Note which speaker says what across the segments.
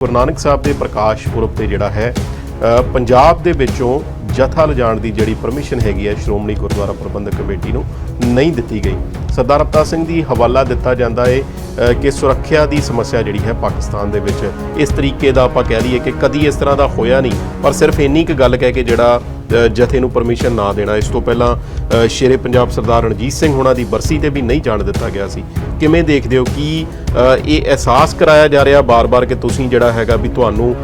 Speaker 1: ਗੁਰੂ ਨਾਨਕ ਸਾਹਿਬ ਦੇ ਪ੍ਰਕਾਸ਼ ਪੁਰਬ ਤੇ ਜਿਹੜਾ ਹੈ ਪੰਜਾਬ ਦੇ ਵਿੱਚੋਂ ਜਥਾ ਲਿਜਾਣ ਦੀ ਜਿਹੜੀ ਪਰਮਿਸ਼ਨ ਹੈਗੀ ਹੈ ਸ਼੍ਰੋਮਣੀ ਗੁਰਦੁਆਰਾ ਪ੍ਰਬੰਧਕ ਕਮੇਟੀ ਨੂੰ ਨਹੀਂ ਦਿੱਤੀ ਗਈ। ਸਰਦਾਰ ਅਵਤਾਰ ਸਿੰਘ ਦੀ ਹਵਾਲਾ ਦਿੱਤਾ ਜਾਂਦਾ ਹੈ ਕਿ ਸੁਰੱਖਿਆ ਦੀ ਸਮੱਸਿਆ ਜਿਹੜੀ ਹੈ ਪਾਕਿਸਤਾਨ ਦੇ ਵਿੱਚ ਇਸ ਤਰੀਕੇ ਦਾ ਆਪਾਂ ਕਹਿ ਲਈਏ ਕਿ ਕਦੀ ਇਸ ਤਰ੍ਹਾਂ ਦਾ ਹੋਇਆ ਨਹੀਂ। ਪਰ ਸਿਰਫ ਇੰਨੀ ਕੁ ਗੱਲ ਕਹਿ ਕੇ ਜਿਹੜਾ ਜਥੇ ਨੂੰ ਪਰਮਿਸ਼ਨ ਨਾ ਦੇਣਾ। ਇਸ ਤੋਂ ਪਹਿਲਾਂ ਸ਼ੇਰੇ ਪੰਜਾਬ ਸਰਦਾਰ ਰਣਜੀਤ ਸਿੰਘ ਹੋਣਾ ਦੀ ਬਰਸੀ ਤੇ ਵੀ ਨਹੀਂ ਜਾਣ ਦਿੱਤਾ ਗਿਆ ਸੀ। ਕਿਵੇਂ ਦੇਖਦੇ ਹੋ ਕਿ ਇਹ ਅਹਿਸਾਸ ਕਰਾਇਆ ਜਾ ਰਿਹਾ ਬਾਰ-ਬਾਰ ਕਿ ਤੁਸੀਂ ਜਿਹੜਾ ਹੈਗਾ ਵੀ ਤੁਹਾਨੂੰ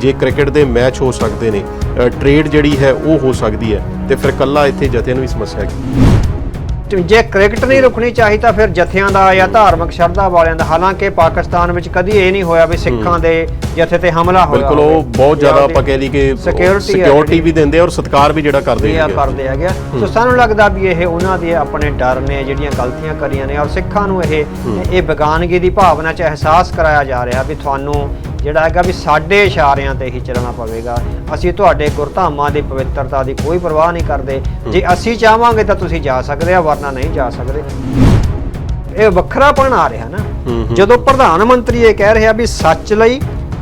Speaker 1: ਜੇ ਕ੍ਰਿਕਟ ਦੇ ਮੈਚ ਹੋ ਸਕਦੇ ਨੇ ਟ੍ਰੇਡ ਜਿਹੜੀ ਹੈ ਉਹ ਹੋ ਸਕਦੀ ਹੈ ਤੇ ਫਿਰ ਕੱਲਾ ਇੱਥੇ ਜਥੇ ਨੂੰ ਵੀ ਸਮੱਸਿਆ ਹੈ
Speaker 2: ਜੇ ਕ੍ਰਿਕਟ ਨਹੀਂ ਰੁਕਣੀ ਚਾਹੀ ਤਾਂ ਫਿਰ ਜਥਿਆਂ ਦਾ ਜਾਂ ਧਾਰਮਿਕ ਸ਼ਰਧਾ ਵਾਲਿਆਂ ਦਾ। ਹਾਲਾਂਕਿ ਪਾਕਿਸਤਾਨ ਵਿੱਚ ਕਦੀ ਇਹ ਨਹੀਂ ਹੋਇਆ ਵੀ ਸਿੱਖਾਂ ਦੇ ਜਥੇ ਤੇ ਹਮਲਾ ਹੋਇਆ
Speaker 1: ਬਿਲਕੁਲ ਉਹ ਬਹੁਤ ਜ਼ਿਆਦਾ ਆਪਾਂ ਕਹਿ ਲਈ ਕਿ
Speaker 2: ਸਿਕਿਉਰਿਟੀ
Speaker 1: ਵੀ ਦਿੰਦੇ ਔਰ ਸਤਿਕਾਰ ਵੀ ਜਿਹੜਾ ਕਰਦੇ ਹੈਗੇ ਆ।
Speaker 2: ਕਰਦੇ ਹੈਗੇ। ਸੋ ਸਾਨੂੰ ਲੱਗਦਾ ਵੀ ਇਹ ਉਹਨਾਂ ਦੇ ਆਪਣੇ ਡਰ ਨੇ ਜਿਹੜੀਆਂ ਗਲਤੀਆਂ ਕਰੀਆਂ ਨੇ ਔਰ ਸਿੱਖਾਂ ਨੂੰ ਇਹ ਇਹ ਬੇਗਾਨਗੀ ਦੀ ਭਾਵਨਾ ਚ ਅਹਿਸਾਸ ਕਰਾਇਆ ਜਾ ਰਿਹਾ ਵੀ ਤੁਹਾਨੂੰ ਜਿਹੜਾ ਹੈਗਾ ਵੀ ਸਾਡੇ ਇਸ਼ਾਰਿਆਂ ਤੇ ਹੀ ਚੱਲਣਾ ਪਵੇਗਾ। ਅਸੀਂ ਤੁਹਾਡੇ ਗੁਰਧਾਮਾਂ ਦੀ ਪਵਿੱਤਰਤਾ ਦੀ ਕੋਈ ਪਰਵਾਹ ਨਹੀਂ ਕਰਦੇ। ਜੇ ਅਸੀਂ ਚਾਹਾਂਗੇ ਤਾਂ ਤੁਸੀਂ ਜਾ ਸਕਦੇ ਆ ਵਰਨਾ ਨਹੀਂ ਜਾ ਸਕਦੇ। ਇਹ ਵੱਖਰਾਪਣ ਆ ਰਿਹਾ ਨਾ। ਜਦੋਂ ਪ੍ਰਧਾਨ ਮੰਤਰੀ ਇਹ ਕਹਿ ਰਿਹਾ ਵੀ ਸੱਚ ਲਈ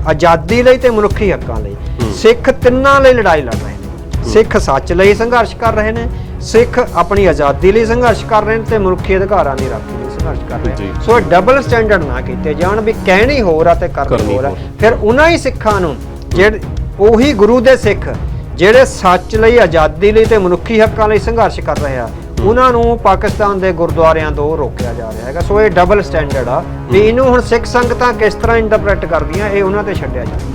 Speaker 2: ਆਜ਼ਾਦੀ ਲਈ ਤੇ ਮਨੁੱਖੀ ਹੱਕਾਂ ਲਈ ਸਿੱਖ ਤਿੰਨਾਂ ਲਈ ਲੜਾਈ ਲੜ ਰਹੇ ਨੇ। ਸਿੱਖ ਸੱਚ ਲਈ ਸੰਘਰਸ਼ ਕਰ ਰਹੇ ਨੇ ਸਿੱਖ ਆਪਣੀ ਆਜ਼ਾਦੀ ਲਈ ਸੰਘਰਸ਼ ਕਰ ਰਹੇ ਨੇ ਤੇ ਮਨੁੱਖੀ ਅਧਿਕਾਰਾਂ ਦੀ ਰਾਖੀ ਲਈ ਸੰਘਰਸ਼ ਕਰ ਰਹੇ
Speaker 1: ਜੀ।
Speaker 2: ਨੇ ਸੋ ਡਬਲ ਸਟੈਂਡਰਡ ਨਾ ਕੀਤੇ ਜਾਣ ਵੀ ਕਹਿਣੀ ਹੋਰ ਆ ਤੇ ਕਰਨੀ
Speaker 1: ਕਰਨੀ
Speaker 2: ਹੋਰ ਆ।
Speaker 1: ਹੋਰ।
Speaker 2: ਫਿਰ ਉਹਨਾਂ ਹੀ ਸਿੱਖਾਂ ਨੂੰ ਜਿਹੜੇ ਉਹੀ ਗੁਰੂ ਦੇ ਸਿੱਖ ਜਿਹੜੇ ਸੱਚ ਲਈ ਆਜ਼ਾਦੀ ਲਈ ਤੇ ਮਨੁੱਖੀ ਹੱਕਾਂ ਲਈ ਸੰਘਰਸ਼ ਕਰ ਰਹੇ ਆ ਉਹਨਾਂ ਨੂੰ ਪਾਕਿਸਤਾਨ ਦੇ ਗੁਰਦੁਆਰਿਆਂ ਤੋਂ ਰੋਕਿਆ ਜਾ ਰਿਹਾ ਹੈਗਾ। ਸੋ ਇਹ ਡਬਲ ਸਟੈਂਡਰਡ ਆ ਵੀ ਇਹਨੂੰ ਹੁਣ ਸਿੱਖ ਸੰਗਤਾਂ ਕਿਸ ਤਰ੍ਹਾਂ ਇੰਟਰਪ੍ਰੀਟ ਕਰਦੀਆਂ ਇਹ ਉਹਨਾਂ ਤੇ ਛੱਡਿਆ ਜਾਵੇ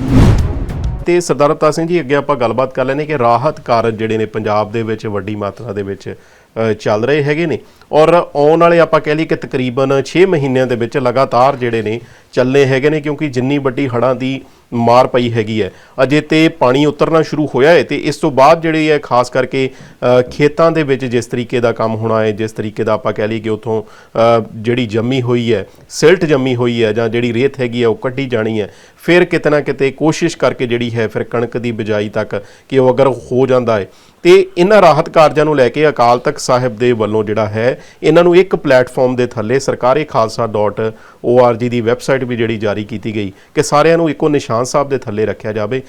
Speaker 1: ਤੇ ਸਰਦਾਰ ਅਵਤਾਰ ਸਿੰਘ ਜੀ ਅੱਗੇ ਆਪਾਂ ਗੱਲਬਾਤ ਕਰ ਲੈਣੇ ਕਿ ਰਾਹਤ ਕਾਰਜ ਜਿਹੜੇ ਨੇ ਪੰਜਾਬ ਦੇ ਵਿੱਚ ਵੱਡੀ ਮਾਤਰਾ ਦੇ ਵਿੱਚ ਅ, ਚੱਲ ਰਹੇ ਹੈਗੇ ਨੇ। ਔਰ ਆਉਣ ਵਾਲੇ ਆਪਾਂ ਕਹਿ ਲਈ ਕਿ ਤਕਰੀਬਨ 6 ਮਹੀਨਿਆਂ ਦੇ ਵਿੱਚ ਲਗਾਤਾਰ ਜਿਹੜੇ ਨੇ ਚੱਲਣੇ ਹੈਗੇ ਨੇ, ਕਿਉਂਕਿ ਜਿੰਨੀ ਵੱਡੀ ਹੜ੍ਹਾਂ ਦੀ ਮਾਰ ਪਈ ਹੈਗੀ ਹੈ। ਅਜੇ ਤੇ ਪਾਣੀ ਉਤਰਨਾ ਸ਼ੁਰੂ ਹੋਇਆ ਹੈ ਤੇ ਇਸ ਤੋਂ ਬਾਅਦ ਜਿਹੜੀ ਹੈ ਖਾਸ ਕਰਕੇ ਖੇਤਾਂ ਦੇ ਵਿੱਚ ਜਿਸ ਤਰੀਕੇ ਦਾ ਕੰਮ ਹੋਣਾ ਹੈ, ਜਿਸ ਤਰੀਕੇ ਦਾ ਆਪਾਂ ਕਹਿ ਲਈਏ ਕਿ ਉਥੋਂ ਜਿਹੜੀ ਜੰਮੀ ਹੋਈ ਹੈ, ਸਿਲਟ ਜੰਮੀ ਹੋਈ ਹੈ ਜਾਂ ਜਿਹੜੀ ਰੇਤ ਹੈਗੀ ਹੈ ਉਹ ਕੱਢੀ ਜਾਣੀ ਹੈ, ਫਿਰ ਕਿਤੇ ਨਾ ਕਿਤੇ ਕੋਸ਼ਿਸ਼ ਕਰਕੇ ਜਿਹੜੀ ਹੈ ਫਿਰ ਕਣਕ ਦੀ ਬਿਜਾਈ ਤੱਕ ਕਿ ਉਹ ਅਗਰ ਹੋ ਜਾਂਦਾ ਹੈ। ਤੇ ਇਹਨਾਂ ਰਾਹਤ ਕਾਰਜਾਂ ਨੂੰ ਲੈ ਕੇ ਅਕਾਲ ਤਖਤ ਸਾਹਿਬ ਦੇ ਵੱਲੋਂ ਜਿਹੜਾ ਹੈ ਇਹਨਾਂ ਨੂੰ ਇੱਕ ਪਲੇਟਫਾਰਮ ਦੇ ਥੱਲੇ ਸਰਕਾਰੀ ਖਾਲਸਾ.org ਦੀ ਵੈਬਸਾਈਟ ਵੀ ਜਿਹੜੀ ਜਾਰੀ ਕੀਤੀ ਗਈ ਕਿ ਸਾਰਿਆਂ ਨੂੰ ਇੱਕੋ ਨਿਸ਼ਾਨ ਸਾਹਿਬ ਦੇ ਥੱਲੇ ਰੱਖਿਆ ਜਾਵੇ।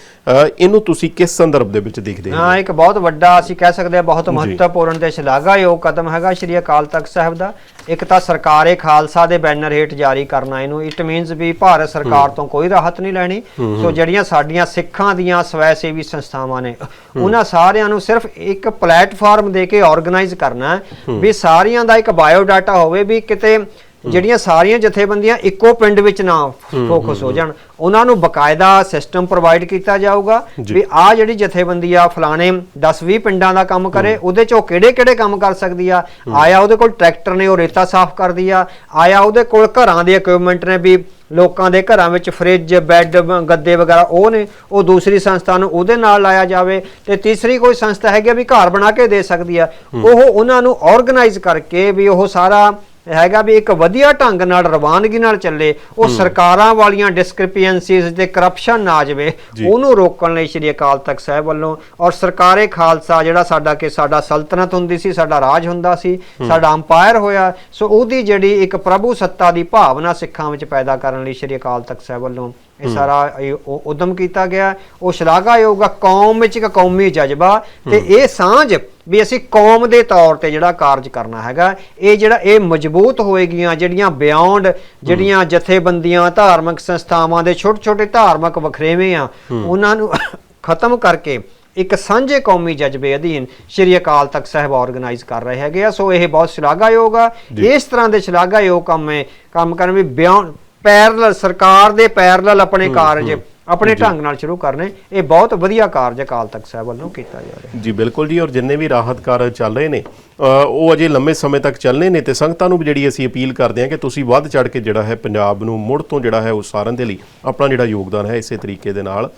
Speaker 1: ਇਹਨੂੰ ਤੁਸੀਂ ਕਿਸ ਸੰਦਰਭ ਦੇ ਵਿੱਚ ਦੇਖਦੇ ਹੋ?
Speaker 2: ਹਾਂ ਇੱਕ ਬਹੁਤ ਵੱਡਾ ਅਸੀਂ ਕਹਿ ਸਕਦੇ ਹਾਂ ਬਹੁਤ ਮਹੱਤਵਪੂਰਨ ਤੇ ਸ਼ਲਾਘਾਯੋਗ ਕਦਮ ਹੈਗਾ ਸ਼੍ਰੀ ਅਕਾਲ ਤਖਤ ਸਾਹਿਬ ਦਾ। ਇੱਕ ਤਾਂ ਸਰਕਾਰੇ ਖਾਲਸਾ ਦੇ ਬੈਨਰ ਹੇਠ ਜਾਰੀ ਕਰਨਾ ਇਹਨੂੰ। ਇਟ ਮੀਨਸ ਵੀ ਭਾਰਤ ਸਰਕਾਰ ਤੋਂ ਕੋਈ ਰਾਹਤ ਨਹੀਂ ਲੈਣੀ। ਸੋ ਜਿਹੜੀਆਂ ਸਾਡੀਆਂ ਸਿੱਖਾਂ ਦੀਆਂ ਸਵੈ ਸੇਵੀ ਸੰਸਥਾਵਾਂ ਨੇ ਉਹਨਾਂ ਸਾਰਿਆਂ ਨੂੰ ਸਿਰਫ ਇੱਕ ਪਲੇਟਫਾਰਮ ਦੇ ਕੇ ਆਰਗੇਨਾਈਜ਼ ਕਰਨਾ ਵੀ ਸਾਰਿਆਂ ਦਾ ਇੱਕ ਬਾਇਓ ਡਾਟਾ ਹੋਵੇ ਵੀ ਕਿਤੇ ਜਿਹੜੀਆਂ ਸਾਰੀਆਂ ਜਥੇਬੰਦੀਆਂ ਇੱਕੋ ਪਿੰਡ ਵਿੱਚ ਨਾ ਫੋਕਸ ਹੋ ਜਾਣ ਉਹਨਾਂ ਨੂੰ ਬਕਾਇਦਾ ਸਿਸਟਮ ਪ੍ਰੋਵਾਈਡ ਕੀਤਾ ਜਾਊਗਾ। ਵੀ ਆ ਜਿਹੜੀ ਜਥੇਬੰਦੀ ਆ ਫਲਾਣੇ 10-20 ਪਿੰਡਾਂ ਦਾ ਕੰਮ ਕਰੇ ਉਹਦੇ ਚੋਂ ਕਿਹੜੇ-ਕਿਹੜੇ ਕੰਮ ਕਰ ਸਕਦੀ ਆ? ਆਇਆ ਉਹਦੇ ਕੋਲ ਟਰੈਕਟਰ ਨੇ ਉਹ ਰੇਤਾ ਸਾਫ਼ ਕਰਦੀ ਆ। ਆਇਆ ਉਹਦੇ ਕੋਲ ਘਰਾਂ ਦੇ ਇਕਵਿਪਮੈਂਟ ਨੇ ਵੀ ਲੋਕਾਂ ਦੇ ਘਰਾਂ ਵਿੱਚ ਫ੍ਰਿਜ ਬੈੱਡ ਗੱਦੇ ਵਗੈਰਾ ਉਹ ਨੇ ਉਹ ਦੂਸਰੀ ਸੰਸਥਾ ਨੂੰ ਉਹਦੇ ਨਾਲ ਲਾਇਆ ਜਾਵੇ। ਤੇ ਤੀਸਰੀ ਕੋਈ ਸੰਸਥਾ ਹੈਗੀ ਵੀ ਘਰ ਬਣਾ ਕੇ ਦੇ ਸਕਦੀ ਆ। ਉਹ ਉਹਨਾਂ ਨੂੰ ਆਰਗੇਨਾਈਜ਼ ਕਰਕੇ ਵੀ ਉਹ ਸਾਰਾ ਹੈਗਾ ਵੀ ਇੱਕ ਵਧੀਆ ਢੰਗ ਨਾਲ ਰਵਾਨਗੀ ਨਾਲ ਚੱਲੇ ਉਹ ਸਰਕਾਰਾਂ ਵਾਲੀਆਂ ਡਿਸਕ੍ਰਿਪੈਂਸੀਜ਼ ਤੇ ਕਰਪਸ਼ਨ ਨਾ ਜਾਵੇ। ਉਹਨੂੰ ਰੋਕਣ ਲਈ ਸ਼੍ਰੀ ਅਕਾਲ ਤਖਤ ਸਾਹਿਬ ਵੱਲੋਂ ਔਰ ਸਰਕਾਰੇ ਖਾਲਸਾ ਜਿਹੜਾ ਸਾਡਾ ਕਿ ਸਾਡਾ ਸਲਤਨਤ ਹੁੰਦੀ ਸੀ ਸਾਡਾ ਰਾਜ ਹੁੰਦਾ ਸੀ ਸਾਡਾ ਅੰਪਾਇਰ ਹੋਇਆ ਸੋ ਉਹਦੀ ਜਿਹੜੀ ਇੱਕ ਪ੍ਰਭੂ ਸੱਤਾ ਦੀ ਭਾਵਨਾ ਸਿੱਖਾਂ ਵਿੱਚ ਪੈਦਾ ਕਰਨ ਲਈ ਸ਼੍ਰੀ ਅਕਾਲ ਤਖਤ ਸਾਹਿਬ ਵੱਲੋਂ ਇਹ ਸਾਰਾ ਉਹ ਉਦਮ ਕੀਤਾ ਗਿਆ। ਉਹ ਸ਼ਲਾਘਾਯੋਗ ਆ ਕੌਮ ਵਿੱਚ ਇੱਕ ਕੌਮੀ ਜਜ਼ਬਾ ਤੇ ਇਹ ਸਾਂਝ ਵੀ ਅਸੀਂ ਕੌਮ ਦੇ ਤੌਰ ਤੇ ਜਿਹੜਾ ਕਾਰਜ ਕਰਨਾ ਹੈਗਾ ਇਹ ਜਿਹੜਾ ਇਹ ਮਜ਼ਬੂਤ ਹੋਏਗੀਆਂ ਜਿਹੜੀਆਂ ਬਿਯੋਂਡ ਜਿਹੜੀਆਂ ਜਥੇਬੰਦੀਆਂ ਧਾਰਮਿਕ ਸੰਸਥਾਵਾਂ ਦੇ ਛੋਟੇ ਛੋਟੇ ਧਾਰਮਿਕ ਵਖਰੇਵੇਂ ਆ ਉਹਨਾਂ ਨੂੰ ਖਤਮ ਕਰਕੇ ਇੱਕ ਸਾਂਝੇ ਕੌਮੀ ਜਜ਼ਬੇ ਅਧੀਨ ਸ਼੍ਰੀ ਅਕਾਲ ਤਖਤ ਸਾਹਿਬ ਆਰਗੇਨਾਈਜ਼ ਕਰ ਰਹੇ ਹੈਗੇ ਆ। ਸੋ ਇਹ ਬਹੁਤ ਸ਼ਲਾਘਾਯੋਗ ਆ। ਇਸ ਤਰ੍ਹਾਂ ਦੇ ਸ਼ਲਾਘਾਯੋਗ ਕੰਮ ਹੈ ਕੰਮ ਕਰਨ ਵੀ ਬਿਯੋਂਡ ਪੈਰਲਲ ਸਰਕਾਰ ਦੇ ਪੈਰਲਲ ਆਪਣੇ ਕਾਰਜ ਆਪਣੇ ਢੰਗ ਨਾਲ ਸ਼ੁਰੂ ਕਰਨੇ। ਇਹ ਬਹੁਤ ਵਧੀਆ ਕਾਰਜ ਅਕਾਲ ਤਖਤ ਸਾਹਿਬ ਵੱਲੋਂ ਕੀਤਾ ਜਾ ਰਿਹਾ।
Speaker 1: ਜੀ ਬਿਲਕੁਲ ਜੀ ਔਰ ਜਿੰਨੇ ਵੀ ਰਾਹਤ ਕਾਰਜ ਚੱਲ ਰਹੇ ਨੇ ਉਹ ਅਜੇ ਲੰਮੇ ਸਮੇਂ ਤੱਕ ਚੱਲਣੇ ਨੇ ਤੇ ਸੰਗਤਾਂ ਨੂੰ ਵੀ ਜਿਹੜੀ ਅਸੀਂ ਅਪੀਲ ਕਰਦੇ ਹਾਂ ਕਿ ਤੁਸੀਂ ਵੱਧ ਚੜ ਕੇ ਜਿਹੜਾ ਹੈ ਪੰਜਾਬ ਨੂੰ ਮੁੜ ਤੋਂ ਜਿਹੜਾ ਹੈ ਉਸਾਰਨ ਦੇ ਲਈ ਆਪਣਾ ਜਿਹੜਾ ਯੋਗਦਾਨ ਹੈ ਇਸੇ ਤਰੀਕੇ ਦੇ ਨਾਲ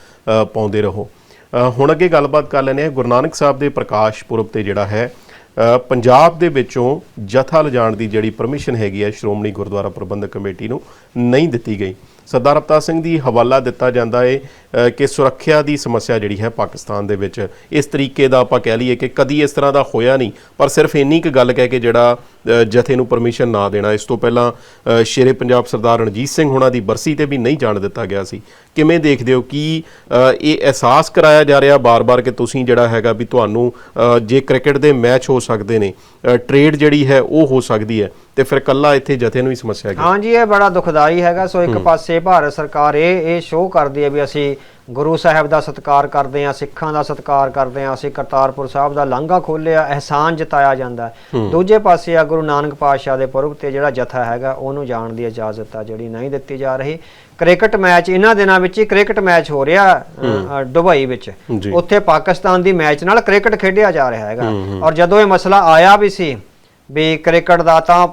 Speaker 1: ਪਾਉਂਦੇ ਰਹੋ। ਹੁਣ ਅੱਗੇ ਗੱਲਬਾਤ ਕਰ ਲੈਂਦੇ ਹਾਂ। ਗੁਰੂ ਨਾਨਕ ਸਾਹਿਬ ਦੇ ਪ੍ਰਕਾਸ਼ ਪੁਰਬ ਤੇ ਜਿਹੜਾ ਹੈ ਪੰਜਾਬ ਦੇ ਵਿੱਚੋਂ ਜਥਾ ਲਿਜਾਣ ਦੀ ਜਿਹੜੀ ਪਰਮਿਸ਼ਨ ਹੈਗੀ ਹੈ ਸ਼੍ਰੋਮਣੀ ਗੁਰਦੁਆਰਾ ਪ੍ਰਬੰਧਕ ਕਮੇਟੀ ਨੂੰ ਨਹੀਂ ਦਿੱਤੀ ਗਈ। ਸਰਦਾਰ ਅਵਤਾਰ ਸਿੰਘ ਦੀ ਹਵਾਲਾ ਦਿੱਤਾ ਜਾਂਦਾ ਹੈ ਕਿ ਸੁਰੱਖਿਆ ਦੀ ਸਮੱਸਿਆ ਜਿਹੜੀ ਹੈ ਪਾਕਿਸਤਾਨ ਦੇ ਵਿੱਚ ਇਸ ਤਰੀਕੇ ਦਾ ਆਪਾਂ ਕਹਿ ਲਈਏ ਕਿ ਕਦੀ ਇਸ ਤਰ੍ਹਾਂ ਦਾ ਹੋਇਆ ਨਹੀਂ। ਪਰ ਸਿਰਫ ਇੰਨੀ ਕੁ ਗੱਲ ਕਹਿ ਕੇ ਜਿਹੜਾ ਜਥੇ ਨੂੰ ਪਰਮਿਸ਼ਨ ਨਾ ਦੇਣਾ ਇਸ ਤੋਂ ਪਹਿਲਾਂ ਸ਼ੇਰੇ ਪੰਜਾਬ ਸਰਦਾਰ ਰਣਜੀਤ ਸਿੰਘ ਹੋਣਾ ਦੀ ਬਰਸੀ ਤੇ ਵੀ ਨਹੀਂ ਜਾਣ ਦਿੱਤਾ ਗਿਆ ਸੀ। ਕਿਵੇਂ ਦੇਖਦੇ ਹੋ ਕਿ ਇਹ ਅਹਿਸਾਸ ਕਰਾਇਆ ਜਾ ਰਿਹਾ ਬਾਰ-ਬਾਰ ਕਿ ਤੁਸੀਂ ਜਿਹੜਾ ਹੈਗਾ ਵੀ ਤੁਹਾਨੂੰ ਜੇ ਕ੍ਰਿਕਟ ਦੇ ਮੈਚ ਹੋ ਸਕਦੇ ਨੇ ਟ੍ਰੇਡ ਜਿਹੜੀ ਹੈ ਉਹ ਹੋ ਸਕਦੀ ਹੈ ਤੇ ਫਿਰ ਕੱਲਾ ਇੱਥੇ ਜਥੇ ਨੂੰ ਹੀ ਸਮੱਸਿਆ ਹੈ
Speaker 2: ਹਾਂਜੀ ਇਹ ਬੜਾ ਦੁਖਦਾਈ ਹੈਗਾ। ਸੋ ਇੱਕ ਪਾਸੇ ਭਾਰਤ ਸਰਕਾਰ ਇਹ ਇਹ ਸ਼ੋਅ ਕਰਦੀ ਹੈ ਵੀ ਅਸੀਂ ਗੁਰੂ ਸਾਹਿਬ ਦਾ ਸਤਿਕਾਰ ਕਰਦੇ ਹਾਂ ਸਿੱਖਾਂ ਦਾ ਸਤਿਕਾਰ ਕਰਦੇ ਹਾਂ ਅਸੀਂ ਕਰਤਾਰਪੁਰ ਸਾਹਿਬ ਦਾ ਲਾਂਘਾ ਖੋਲਿਆ ਅਹਿਸਾਨ ਜਤਾਇਆ ਜਾਂਦਾ। ਦੂਜੇ ਪਾਸੇ ਆ ਗੁਰੂ ਨਾਨਕ ਪਾਤਸ਼ਾਹ ਦੇ ਪੁਰਬ ਤੇ ਜਿਹੜਾ ਜਥਾ ਹੈਗਾ ਉਹਨੂੰ ਜਾਣ ਦੀ ਇਜਾਜ਼ਤ ਆ ਜਿਹੜੀ ਨਹੀਂ ਦਿੱਤੀ ਜਾ ਰਹੀ। ਕ੍ਰਿਕਟ ਮੈਚ ਇਹਨਾਂ ਦਿਨਾਂ ਵਿੱਚ ਹੀ ਕ੍ਰਿਕਟ ਮੈਚ ਹੋ ਰਿਹਾ ਦੁਬਈ ਵਿੱਚ। ਉੱਥੇ ਪਾਕਿਸਤਾਨ ਦੀ ਮੈਚ ਨਾਲ ਕ੍ਰਿਕਟ ਖੇਡਿਆ ਜਾ ਰਿਹਾ ਹੈਗਾ। ਔਰ ਜਦੋਂ ਇਹ ਮਸਲਾ ਆਇਆ ਵੀ ਸੀ ਵੀ ਕ੍ਰਿਕਟ ਦਾ ਤਾਂ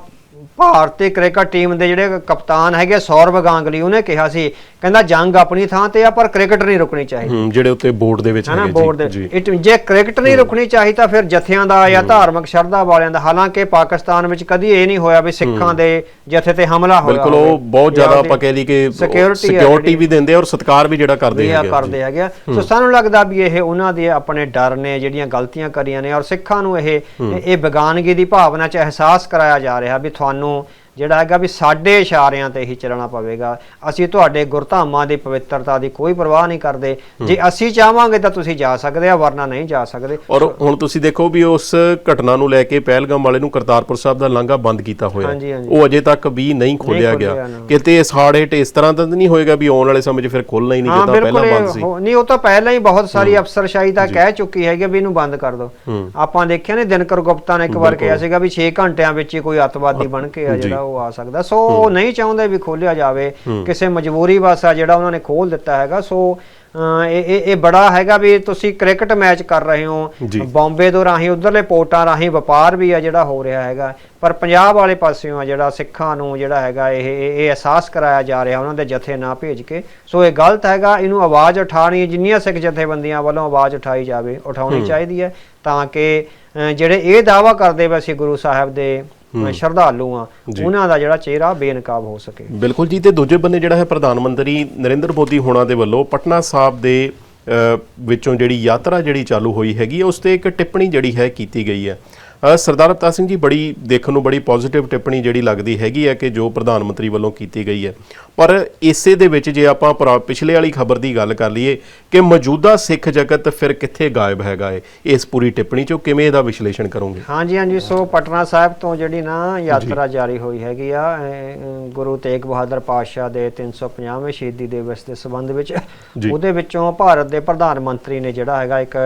Speaker 2: ਭਾਰਤੀ ਕ੍ਰਿਕਟ ਟੀਮ ਦੇ ਜਿਹੜੇ ਕਪਤਾਨ ਹੈਗੇ ਸੌਰਵ ਗਾਂਗਲੀ ਉਹਨੇ ਕਿਹਾ ਸੀ ਕਹਿੰਦਾ ਜੰਗ ਆਪਣੀ ਥਾਂ ਤੇ ਆ ਪਰ ਕ੍ਰਿਕਟ ਨਹੀਂ ਰੁਕਣੀ ਚਾਹੀਦੀ।
Speaker 1: ਹੂੰ ਜਿਹੜੇ ਉੱਤੇ ਬੋਰਡ ਦੇ ਵਿੱਚ ਹੈਗੇ ਜੀ
Speaker 2: ਜੇ। ਕ੍ਰਿਕਟ ਨਹੀਂ ਰੁਕਣੀ ਚਾਹੀ ਤਾਂ ਫਿਰ ਜਥਿਆਂ ਦਾ ਜਾਂ ਧਾਰਮਿਕ ਸ਼ਰਧਾ ਵਾਲਿਆਂ ਦਾ ਹਾਲਾਂਕਿ ਪਾਕਿਸਤਾਨ ਵਿੱਚ ਕਦੀ ਇਹ ਨਹੀਂ ਹੋਇਆ ਵੀ ਸਿੱਖਾਂ ਦੇ ਜਥੇ ਤੇ ਹਮਲਾ ਹੋਇਆ
Speaker 1: ਬਿਲਕੁਲ ਉਹ। ਬਹੁਤ ਜ਼ਿਆਦਾ ਆਪਾਂ ਕਹਿ ਲਈ ਕਿ ਸਿਕਿਉਰਿਟੀ ਵੀ ਦਿੰਦੇ ਔਰ ਸਤਿਕਾਰ ਵੀ ਜਿਹੜਾ ਕਰਦੇ ਹੈਗੇ ਆ।
Speaker 2: ਕਰਦੇ ਹੈਗੇ। ਸੋ ਸਾਨੂੰ ਲੱਗਦਾ ਵੀ ਇਹ ਉਹਨਾਂ ਦੇ ਆਪਣੇ ਡਰ ਨੇ ਜਿਹੜੀਆਂ ਗਲਤੀਆਂ ਕਰੀਆਂ ਨੇ ਔਰ ਸਿੱਖਾਂ ਨੂੰ ਇਹ ਇਹ ਬੇਗਾਨਗੀ ਦੀ ਭਾਵਨਾ ਚ ਅਹਿਸਾਸ ਕਰਾਇਆ ਜਾ ਰਿਹਾ ਵੀ ਤੁਹਾਨੂੰ ਤੁਹਾਨੂੰ ਜਿਹੜਾ ਹੈਗਾ ਵੀ ਸਾਡੇ ਇਸ਼ਾਰਿਆਂ ਤੇ ਹੀ ਚੱਲਣਾ ਪਵੇਗਾ। ਅਸੀਂ ਤੁਹਾਡੇ ਗੁਰਧਾਮਾਂ ਦੀ ਪਵਿੱਤਰਤਾ ਦੀ ਕੋਈ ਪਰਵਾਹ ਨਹੀਂ ਕਰਦੇ। ਜੇ ਅਸੀਂ ਚਾਹਾਂਗੇ ਤਾਂ ਤੁਸੀਂ ਜਾ ਸਕਦੇ ਆ ਵਰਨਾ ਨਹੀਂ ਜਾ ਸਕਦੇ।
Speaker 1: ਔਰ ਹੁਣ ਤੁਸੀਂ ਦੇਖੋ ਵੀ ਉਸ ਘਟਨਾ ਨੂੰ ਲੈ ਕੇ ਪਹਿਲਗਾਮ ਵਾਲੇ ਨੂੰ ਕਰਤਾਰਪੁਰ ਸਾਹਿਬ ਦਾ ਲਾਂਘਾ ਬੰਦ ਕੀਤਾ ਹੋਇਆ। ਉਹ ਅਜੇ ਤੱਕ ਵੀ ਨਹੀਂ ਖੋਲਿਆ ਗਿਆ। ਕਿਤੇ ਇਸ ਹਾੜੇ ਤੇ ਇਸ ਤਰ੍ਹਾਂ ਤਾਂ ਨਹੀਂ ਹੋਏਗਾ ਵੀ ਆਉਣ ਵਾਲੇ ਸਮੇਂ 'ਚ ਫਿਰ ਖੋਲਣਾ ਹੀ ਨਹੀਂ ਜਿੱਦਾਂ ਪਹਿਲਾਂ ਬੰਦ ਸੀ।
Speaker 2: ਨਹੀਂ ਉਹ ਤਾਂ ਪਹਿਲਾਂ ਹੀ ਬਹੁਤ ਸਾਰੀ ਅਫਸਰਸ਼ਾਹੀ ਤਾਂ ਕਹਿ ਚੁੱਕੀ ਹੈਗੀ ਵੀ ਇਹਨੂੰ ਬੰਦ ਕਰ ਦਿਓ ਆਪਾਂ ਦੇਖਿਆ ਨੇ ਦਿਨਕਰ ਗੁਪਤਾ ਨੇ ਇੱਕ ਵਾਰ ਕਿਹਾ ਸੀਗਾ ਵੀ 6 ਘੰਟਿਆਂ ਵਿੱਚ ਹੀ ਕੋਈ ਅੱਤਵਾਦੀ ਬਣ ਕੇ ਆ ਜਿਹੜਾ ਉਹ ਆ ਸਕਦਾ। ਸੋ ਉਹ ਨਹੀਂ ਚਾਹੁੰਦੇ ਵੀ ਖੋਲਿਆ ਜਾਵੇ। ਕਿਸੇ ਮਜਬੂਰੀ ਵਾਸਾ ਜਿਹੜਾ ਉਹਨਾਂ ਨੇ ਖੋਲ ਦਿੱਤਾ ਹੈਗਾ। ਸੋ ਇਹ ਇਹ ਇਹ ਬੜਾ ਹੈਗਾ ਵੀ ਤੁਸੀਂ ਕ੍ਰਿਕਟ ਮੈਚ ਕਰ ਰਹੇ ਹੋ। ਬੰਬੇ ਤੋਂ ਰਾਹੀਂ ਉਧਰਲੇ ਪੋਰਟਾਂ ਰਾਹੀਂ ਵਪਾਰ ਵੀ ਆ ਜਿਹੜਾ ਹੋ ਰਿਹਾ ਹੈਗਾ। ਪਰ ਪੰਜਾਬ ਵਾਲੇ ਪਾਸਿਓਂ ਆ ਜਿਹੜਾ ਸਿੱਖਾਂ ਨੂੰ ਜਿਹੜਾ ਹੈਗਾ ਇਹ ਇਹ ਅਹਿਸਾਸ ਕਰਾਇਆ ਜਾ ਰਿਹਾ ਉਹਨਾਂ ਦੇ ਜਥੇ ਨਾ ਭੇਜ ਕੇ। ਸੋ ਇਹ ਗਲਤ ਹੈਗਾ। ਇਹਨੂੰ ਆਵਾਜ਼ ਉਠਾਣੀ ਜਿੰਨੀਆਂ ਸਿੱਖ ਜਥੇਬੰਦੀਆਂ ਵੱਲੋਂ ਆਵਾਜ਼ ਉਠਾਈ ਜਾਵੇ ਉਠਾਉਣੀ ਚਾਹੀਦੀ ਹੈ ਤਾਂ ਕਿ ਜਿਹੜੇ ਇਹ ਦਾਵਾ ਕਰਦੇ ਵੇ ਅਸੀਂ ਗੁਰੂ ਸਾਹਿਬ ਦੇ ਸ਼ਰਧਾਲੂ ਆ। ਉਹਨਾਂ ਦਾ ਜਿਹੜਾ ਚਿਹਰਾ ਬੇਨਕਾਬ ਹੋ ਸਕੇ।
Speaker 1: ਬਿਲਕੁਲ ਜੀ ਤੇ ਦੂਜੇ ਬੰਨੇ ਜਿਹੜਾ ਹੈ ਪ੍ਰਧਾਨ ਮੰਤਰੀ ਨਰਿੰਦਰ ਮੋਦੀ ਹੋਣਾ ਦੇ ਵੱਲੋਂ ਪਟਨਾ ਸਾਹਿਬ ਦੇ ਵਿੱਚੋਂ ਜਿਹੜੀ ਯਾਤਰਾ ਜਿਹੜੀ ਚਾਲੂ ਹੋਈ ਹੈਗੀ ਉਸ ਤੇ ਇੱਕ ਟਿੱਪਣੀ ਜਿਹੜੀ ਹੈ ਕੀਤੀ ਗਈ ਹੈ। ਸਰਦਾਰ ਅਵਤਾਰ ਸਿੰਘ ਜੀ ਬੜੀ ਦੇਖਣ ਨੂੰ ਬੜੀ ਪੋਜ਼ਿਟਿਵ ਟਿੱਪਣੀ ਜਿਹੜੀ ਲੱਗਦੀ ਹੈਗੀ ਹੈ ਕਿ ਜੋ ਪ੍ਰਧਾਨ ਮੰਤਰੀ ਵੱਲੋਂ ਕੀਤੀ ਗਈ ਹੈ। ਪਰ ਇਸੇ ਦੇ ਵਿੱਚ ਜੇ ਆਪਾਂ ਪਿਛਲੇ ਵਾਲੀ ਖਬਰ ਦੀ ਗੱਲ ਕਰ ਲਈਏ ਕਿ ਮੌਜੂਦਾ ਸਿੱਖ ਜਗਤ ਫਿਰ ਕਿੱਥੇ ਗਾਇਬ ਹੈਗਾ ਹੈ ਇਸ ਪੂਰੀ ਟਿੱਪਣੀ ਚੋਂ ਕਿਵੇਂ ਇਹਦਾ ਵਿਸ਼ਲੇਸ਼ਣ ਕਰੋਗੇ?
Speaker 2: ਹਾਂਜੀ ਹਾਂਜੀ ਸੋ ਪਟਨਾ ਸਾਹਿਬ ਤੋਂ ਜਿਹੜੀ ਨਾ ਯਾਤਰਾ ਜਾਰੀ ਹੋਈ ਹੈਗੀ ਆ ਗੁਰੂ ਤੇਗ ਬਹਾਦਰ ਪਾਤਸ਼ਾਹ ਦੇ 350ਵੇਂ ਸ਼ਹੀਦੀ ਦਿਵਸ ਦੇ ਸੰਬੰਧ ਵਿੱਚ। ਉਹਦੇ ਵਿੱਚੋਂ ਭਾਰਤ ਦੇ ਪ੍ਰਧਾਨ ਮੰਤਰੀ ਨੇ ਜਿਹੜਾ ਹੈਗਾ ਇੱਕ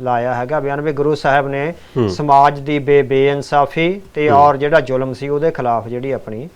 Speaker 2: ਲਾਇਆ ਹੈਗਾ ਬਿਆਨ ਵੀ ਗੁਰੂ ਸਾਹਿਬ ਨੇ ਸਮਾਜ ਦੀ ਬੇ ਬੇਇਨਸਾਫੀ ਤੇ ਔਰ ਜਿਹੜਾ ਜ਼ੁਲਮ ਸੀ ਉਹਦੇ ਖਿਲਾਫ ਜਿਹੜੀ ਆਪਣੀ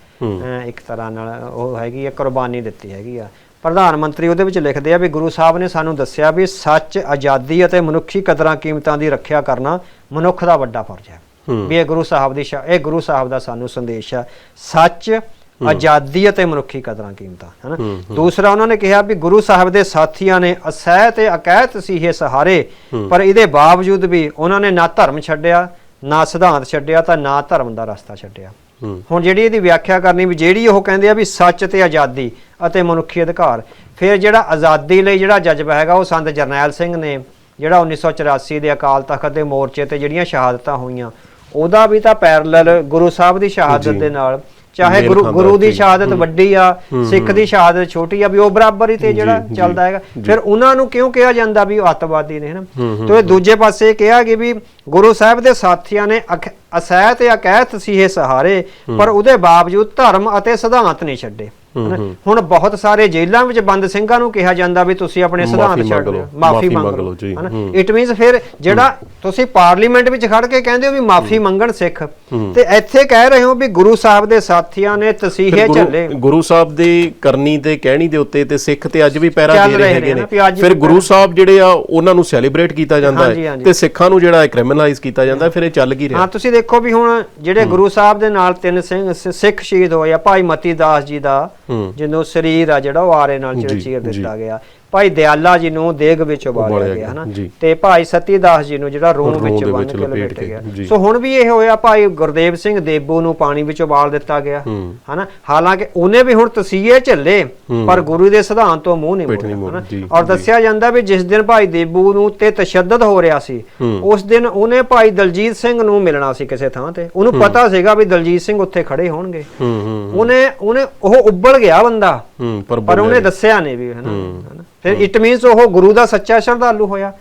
Speaker 2: ਇੱਕ ਤਰ੍ਹਾਂ ਨਾਲ ਉਹ ਹੈਗੀ ਆ ਕੁਰਬਾਨੀ ਦਿੱਤੀ ਹੈਗੀ ਆ। ਪ੍ਰਧਾਨ ਮੰਤਰੀ ਉਹਦੇ ਵਿੱਚ ਲਿਖਦੇ ਆ ਵੀ ਗੁਰੂ ਸਾਹਿਬ ਨੇ ਸਾਨੂੰ ਦੱਸਿਆ ਵੀ ਸੱਚ ਆਜ਼ਾਦੀ ਅਤੇ ਮਨੁੱਖੀ ਕਦਰਾਂ ਕੀਮਤਾਂ ਦੀ ਰੱਖਿਆ ਕਰਨਾ ਮਨੁੱਖ ਦਾ ਵੱਡਾ ਫਰਜ਼ ਹੈ। ਵੀ ਇਹ ਗੁਰੂ ਸਾਹਿਬ ਦੀ ਸ਼ਾ- ਇਹ ਗੁਰੂ ਸਾਹਿਬ ਦਾ ਸਾਨੂੰ ਸੰਦੇਸ਼ ਹੈ ਸੱਚ ਆਜ਼ਾਦੀ ਅਤੇ ਮਨੁੱਖੀ ਕਦਰਾਂ ਕੀਮਤਾਂ ਹਨਾ? ਦੂਸਰਾ ਉਹਨਾਂ ਨੇ ਕਿਹਾ ਵੀ ਗੁਰੂ ਸਾਹਿਬ ਦੇ ਸਾਥੀਆਂ ਨੇ ਅਸਹਿ ਤੇ ਅਕੈਤ ਸੀ ਇਹ ਸਹਾਰੇ ਪਰ ਇਹਦੇ ਬਾਵਜੂਦ ਵੀ ਉਹਨਾਂ ਨੇ ਨਾ ਧਰਮ ਛੱਡਿਆ ਨਾ ਸਿਧਾਂਤ ਛੱਡਿਆ ਤਾਂ ਨਾ ਧਰਮ ਦਾ ਰਸਤਾ ਛੱਡਿਆ। ਹੁਣ ਜਿਹੜੀ ਇਹਦੀ ਵਿਆਖਿਆ ਕਰਨੀ ਵੀ ਜਿਹੜੀ ਉਹ ਕਹਿੰਦੇ ਆ ਵੀ ਸੱਚ ਤੇ ਆਜ਼ਾਦੀ ਅਤੇ ਮਨੁੱਖੀ ਅਧਿਕਾਰ ਫਿਰ ਜਿਹੜਾ ਆਜ਼ਾਦੀ ਲਈ ਜਿਹੜਾ ਜਜ਼ਬਾ ਹੈਗਾ ਉਹ ਸੰਤ ਜਰਨੈਲ ਸਿੰਘ ਨੇ ਜਿਹੜਾ 1984 ਦੇ ਅਕਾਲ ਤਖਤ ਦੇ ਮੋਰਚੇ ਤੇ ਜਿਹੜੀਆਂ ਸ਼ਹਾਦਤਾਂ ਹੋਈਆਂ ਉਹਦਾ ਵੀ ਤਾਂ ਪੈਰਲਲ ਗੁਰੂ ਸਾਹਿਬ ਦੀ ਸ਼ਹਾਦਤ। ਦੇ ਨਾਲ ਚਾਹੇ ਗੁਰੂ ਗੁਰੂ ਦੀ। ਸ਼ਹਾਦਤ ਵੱਡੀ ਆ ਸਿੱਖ ਦੀ ਸ਼ਹਾਦਤ ਛੋਟੀ ਆ ਵੀ ਉਹ ਬਰਾਬਰ ਹੀ ਤੇ ਜਿਹੜਾ ਚੱਲਦਾ ਹੈਗਾ। ਫਿਰ ਉਹਨਾਂ ਨੂੰ ਕਿਉਂ ਕਿਹਾ ਜਾਂਦਾ ਵੀ ਉਹ ਅੱਤਵਾਦੀ ਨੇ ਹਨਾ? ਤੇ ਦੂਜੇ ਪਾਸੇ ਕਿਹਾ ਕਿ ਵੀ ਗੁਰੂ ਸਾਹਿਬ ਦੇ ਸਾਥੀਆਂ ਨੇ ਅਸਹਿ ਤੇ ਅਕੈਤ ਸੀ ਇਹ ਸਹਾਰੇ ਪਰ ਉਹਦੇ ਬਾਵਜੂਦ ਧਰਮ ਅਤੇ ਸਿਧਾਂਤ ਨਹੀਂ ਛੱਡੇ। ਹੁਣ ਬਹੁਤ ਸਾਰੇ ਜੇਲ੍ਹਾਂ ਵਿੱਚ ਬੰਦ ਸਿੰਘਾਂ ਨੂੰ ਕਿਹਾ ਜਾਂਦਾ ਵੀ ਤੁਸੀਂ ਆਪਣੇ ਸਿਧਾਂਤ ਛੱਡ ਲਓ, ਮਾਫੀ ਮੰਗ ਲਓ
Speaker 1: ਜੀ।
Speaker 2: ਇਟ ਮੀਨਸ ਫਿਰ ਜਿਹੜਾ ਤੁਸੀਂ ਪਾਰਲੀਮੈਂਟ ਵਿੱਚ ਖੜ ਕੇ ਕਹਿੰਦੇ ਹੋ ਵੀ ਮਾਫੀ ਮੰਗਣ ਸਿੱਖ ਤੇ ਇੱਥੇ ਕਹਿ ਰਹੇ ਹੋ ਵੀ ਗੁਰੂ ਸਾਹਿਬ ਦੇ ਸਾਥੀਆਂ ਨੇ ਤਸੀਹੇ ਝੱਲੇ।
Speaker 1: ਗੁਰੂ ਸਾਹਿਬ ਦੀ ਕਰਨੀ ਤੇ ਕਹਿਣੀ ਦੇ ਉੱਤੇ ਤੇ ਸਿੱਖ ਤੇ ਅੱਜ ਵੀ ਪੈਰਾ ਦੇ
Speaker 2: ਰਹੇ
Speaker 1: ਹੈਗੇ
Speaker 2: ਨੇ।
Speaker 1: ਫਿਰ ਗੁਰੂ ਸਾਹਿਬ ਜਿਹੜੇ ਆ ਉਹਨਾਂ ਨੂੰ ਸੈਲੀਬ੍ਰੇਟ ਕੀਤਾ ਜਾਂਦਾ ਹੈ। ਤੇ ਸਿੱਖਾਂ ਨੂੰ ਜਿਹੜਾ ਕ੍ਰਿਮੀਨਲਾਈਜ਼ ਕੀਤਾ ਜਾਂਦਾ ਫਿਰ ਇਹ ਚੱਲ ਕੀ ਰਿਹਾ?
Speaker 2: ਹਾਂ ਤੁਸੀਂ ਦੇਖੋ ਵੀ ਹੁਣ ਜਿਹੜੇ ਗੁਰੂ ਸਾਹਿਬ ਦੇ ਨਾਲ ਤਿੰਨ ਸਿੰਘ ਸਿੱਖ ਸ਼ਹੀਦ ਹੋਏ ਆ ਭਾਈ ਮਤੀ ਦਾਸ ਜੀ ਦਾ। ਜਿਹਨੂੰ ਸਰੀਰ ਆ ਜਿਹੜਾ ਉਹ ਆਰੇ ਨਾਲ ਚੀਰ। ਦਿੱਤਾ ਗਿਆ ਭਾਈ ਦਿਆਲਾ ਜੀ ਨੂੰ ਦੇਗ ਵਿੱਚ ਉਬਾਲਿਆ ਗਿਆ ਹਨਾ। ਤੇ ਭਾਈ ਸਤੀਦਾਸ ਜੀ ਨੂੰ ਜਿਹੜਾ ਰੂਮ ਵਿੱਚ ਬੰਨ ਕੇ
Speaker 1: ਲਪੇਟ
Speaker 2: ਗਿਆ। ਸੋ ਹੁਣ ਵੀ ਇਹ ਹੋਇਆ ਭਾਈ ਗੁਰਦੇਵ ਸਿੰਘ ਦੇਬੂ ਨੂੰ ਪਾਣੀ ਵਿੱਚ ਉਬਾਲ ਦਿੱਤਾ ਗਿਆ। ਹਨਾ ਹਾਲਾਂਕਿ ਉਹਨੇ ਵੀ ਹੁਣ ਤਸੀਹੇ ਝੱਲੇ। ਪਰ ਗੁਰੂ ਦੇ ਸਿਧਾਂਤ ਤੋਂ ਮੂੰਹ ਨਹੀਂ ਮੋੜਿਆ
Speaker 1: ਮੋੜੀ,
Speaker 2: ਹਨਾ ਔਰ। ਦੱਸਿਆ ਜਾਂਦਾ ਵੀ ਜਿਸ ਦਿਨ ਭਾਈ ਦੇਬੂ ਨੂੰ ਤੇ ਤਸ਼ੱਦਦ ਹੋ ਰਿਹਾ ਸੀ। ਉਸ ਦਿਨ ਉਹਨੇ ਭਾਈ ਦਲਜੀਤ ਸਿੰਘ ਨੂੰ ਮਿਲਣਾ ਸੀ ਕਿਸੇ ਥਾਂ ਤੇ ਉਹਨੂੰ ਪਤਾ ਸੀਗਾ ਵੀ ਦਲਜੀਤ ਸਿੰਘ ਉੱਥੇ ਖੜੇ ਹੋਣਗੇ ਉਹਨੇ ਉਹਨੇ ਉਹ ਉੱਬਲ ਗਿਆ ਬੰਦਾ
Speaker 1: ਪਰ
Speaker 2: ਉਹਨੇ ਦੱਸਿਆ ਨਹੀਂ ਵੀ। ਹਨਾ। ਫਿਰ ਇਟ ਮੀਨਸ ਉਹ ਗੁਰੂ ਦਾ ਸੱਚਾ ਸ਼ਰਧਾਲੂ ਹੋਇਆ।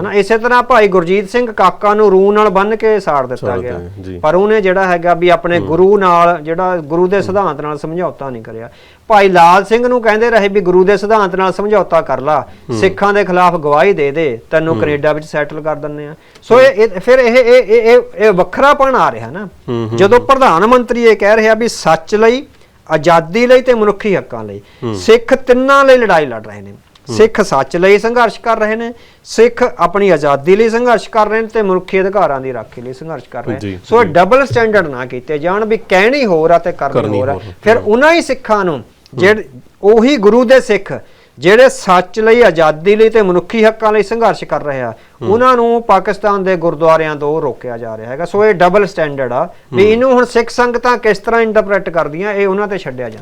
Speaker 2: ਹਨਾ ਇਸੇ ਤਰ੍ਹਾਂ ਭਾਈ ਗੁਰਜੀਤ ਸਿੰਘ ਕਾਕਾ ਨੂੰ ਰੂਹ ਨਾਲ ਬੰਨ ਕੇ ਸਾੜ ਦਿੱਤਾ ਗਿਆ। ਪਰ ਉਹਨੇ ਜਿਹੜਾ ਹੈਗਾ ਵੀ ਆਪਣੇ ਗੁਰੂ ਨਾਲ ਜਿਹੜਾ ਗੁਰੂ ਦੇ ਸਿਧਾਂਤ ਨਾਲ ਸਮਝੌਤਾ ਨਹੀਂ ਕਰਿਆ। ਭਾਈ ਲਾਲ ਸਿੰਘ ਨੂੰ ਕਹਿੰਦੇ ਰਹੇ ਵੀ ਗੁਰੂ ਦੇ ਸਿਧਾਂਤ ਨਾਲ ਸਮਝੌਤਾ ਕਰ ਲਾ। ਸਿੱਖਾਂ ਦੇ ਖਿਲਾਫ ਗਵਾਹੀ ਦੇ ਦੇ ਤੈਨੂੰ ਕੈਨੇਡਾ ਵਿੱਚ ਸੈਟਲ ਕਰ ਦਿੰਨੇ ਆ। ਸੋ ਇਹ ਫਿਰ ਇਹ ਇਹ ਇਹ ਵੱਖਰਾਪਣ ਆ ਰਿਹਾ ਨਾ। ਜਦੋਂ ਪ੍ਰਧਾਨ ਮੰਤਰੀ ਇਹ ਕਹਿ ਰਿਹਾ ਵੀ ਸੱਚ ਲਈ ਆਜ਼ਾਦੀ ਲਈ ਤੇ ਮਨੁੱਖੀ ਹੱਕਾਂ ਲਈ ਸਿੱਖ ਤਿੰਨਾਂ ਲਈ ਲੜਾਈ ਲੜ ਰਹੇ ਨੇ। ਸਿੱਖ ਸੱਚ ਲਈ ਸੰਘਰਸ਼ ਕਰ ਰਹੇ ਨੇ ਸਿੱਖ ਆਪਣੀ ਆਜ਼ਾਦੀ ਲਈ ਸੰਘਰਸ਼ ਕਰ ਰਹੇ ਨੇ ਤੇ ਮਨੁੱਖੀ ਅਧਿਕਾਰਾਂ ਦੀ ਰਾਖੀ ਲਈ ਸੰਘਰਸ਼ ਕਰ ਰਹੇ ਨੇ। ਸੋ ਡਬਲ ਸਟੈਂਡਰਡ ਨਾ ਕੀਤੇ ਜਾਣ ਵੀ ਕਹਿਣੀ ਹੋਰ ਆ ਤੇ ਕਰਨੀ ਹੋਰ ਆ। ਫਿਰ ਉਹਨਾਂ ਹੀ ਸਿੱਖਾਂ ਨੂੰ ਜਿਹੜੇ ਉਹੀ ਗੁਰੂ ਦੇ ਸਿੱਖ ਜਿਹੜੇ ਸੱਚ ਲਈ ਆਜ਼ਾਦੀ ਲਈ ਤੇ ਮਨੁੱਖੀ ਹੱਕਾਂ ਲਈ ਸੰਘਰਸ਼ ਕਰ ਰਹੇ ਆ ਉਹਨਾਂ ਨੂੰ ਪਾਕਿਸਤਾਨ ਦੇ ਗੁਰਦੁਆਰਿਆਂ ਤੋਂ ਰੋਕਿਆ ਜਾ ਰਿਹਾ ਹੈਗਾ। ਸੋ ਇਹ ਡਬਲ ਸਟੈਂਡਰਡ ਆ ਵੀ ਇਹਨੂੰ ਹੁਣ ਸਿੱਖ ਸੰਗਤਾਂ ਕਿਸ ਤਰ੍ਹਾਂ ਇੰਟਰਪ੍ਰੀਟ ਕਰਦੀਆਂ ਇਹ ਉਹਨਾਂ ਤੇ ਛੱਡਿਆ ਜਾਂਦਾ।